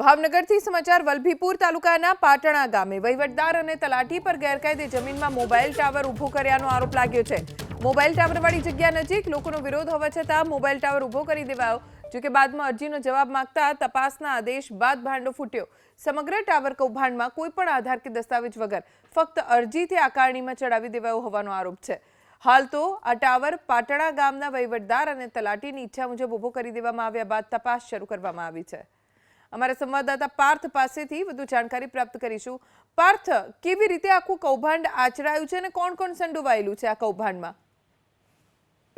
ભાવનગરથી સમાચાર વલભીપુર તાલુકાના પાટણા ગામે. વહીવટદાર અને તલાટી પર ગેરકાયદે જમીનમાં મોબાઈલ ટાવર ઊભો કર્યાનો આરોપ લાગ્યો છે. મોબાઈલ ટાવરવાળી જગ્યા નજીક લોકોનો વિરોધ હોવા છતાં મોબાઈલ ટાવર ઊભો કરી દેવાયો જોકે બાદમાં અરજીનો જવાબ માંગતા તપાસના આદેશ બાદ ભાંડો ફૂટ્યો. સમગ્ર ટાવર કૌભાંડમાં કોઈ પણ આધાર કે દસ્તાવેજ વગર ફક્ત અરજીથી આકારણીમાં ચડાવી દેવાયો હોવાનો આરોપ છે. હાલ તો આ ટાવર પાટણા ગામના વહીવટદાર અને તલાટીની ઈચ્છા મુજબ ઊભો કરી દેવામાં આવ્યા બાદ તપાસ શરૂ કરવામાં આવી છે. અમારા સંવાદદાતા પાર્થ પાસેથી વધુ જાણકારી પ્રાપ્ત કરીશું. પાર્થ, કેવી રીતે આખું કૌભાંડ આચરાયું છે અને કોણ કોણ સંડોવાયેલું છે આ કૌભાંડમાં?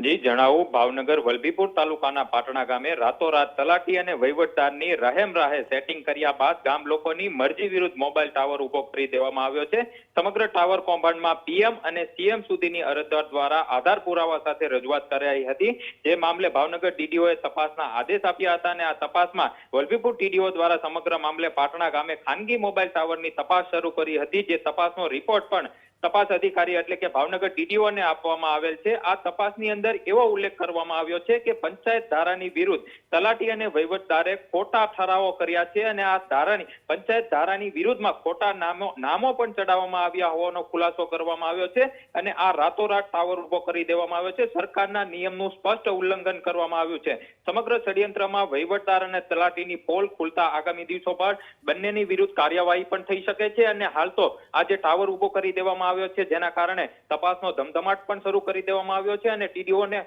જી, જણાવું, ભાવનગર વલભીપુર તાલુકાના પાટણા ગામે રાતોરાત તલાટી અને વહીવટદારની રહેમ રાહે સેટિંગ કર્યા બાદ ગામ લોકોની મરજી વિરુદ્ધ મોબાઈલ ટાવર ઊભો કરી દેવામાં આવ્યો છે. સમગ્ર ટાવર કૌભાંડમાં પીએમ અને સીએમ સુધીની અરજદાર દ્વારા આધાર પુરાવા સાથે રજૂઆત કરાઈ હતી. જે મામલે ભાવનગર ડીડીઓએ તપાસના આદેશ આપ્યા હતા અને આ તપાસમાં વલભીપુર ટીડીઓ દ્વારા સમગ્ર મામલે પાટણા ગામે ખાનગી મોબાઈલ ટાવરની તપાસ શરૂ કરી હતી. જે તપાસનો રિપોર્ટ પણ તપાસ અધિકારી એટલે કે ભાવનગર ડીડીઓને આપવામાં આવેલ છે. આ તપાસની અંદર એવો ઉલ્લેખ કરવામાં આવ્યો છે કે પંચાયત ધારાની વિરુદ્ધ તલાટી અને વહીવટદારે ખોટા ઠરાવો કર્યા છે અને આ ધારાની, પંચાયત ધારાની વિરુદ્ધમાં ખોટા નામો નામો પણ ચડાવવામાં આવ્યા હોવાનો ખુલાસો કરવામાં આવ્યો છે અને આ રાતોરાત ટાવર ઊભો કરી દેવામાં આવ્યો છે. સરકારના નિયમનું સ્પષ્ટ ઉલ્લંઘન કરવામાં આવ્યું છે. સમગ્ર ષડયંત્રમાં વહીવટદાર અને તલાટીની પોલ ખુલતા આગામી દિવસો બાદ બંનેની વિરુદ્ધ કાર્યવાહી પણ થઈ શકે છે અને હાલ તો આજે ટાવર ઊભો કરી દેવામાં આવ્યો છે, જેના કારણે તપાસનો ધમધમાટ પણ શરૂ કરી દેવામાં આવ્યો છે અને ટીડીઓને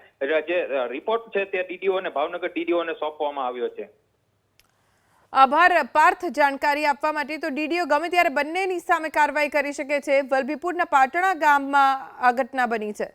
જે રિપોર્ટ છે તે ડીડીઓને ભાવનગર ડીડીઓને સોંપવામાં આવ્યો છે. આભાર, પાર્થ જાણકારી આપવા માટે. તો ડીડીઓ ગમે ત્યારે બંનેની સામે કાર્યવાહી કરી શકે છે. વલભીપુરના પાટણા ગામમાં આ ઘટના બની છે.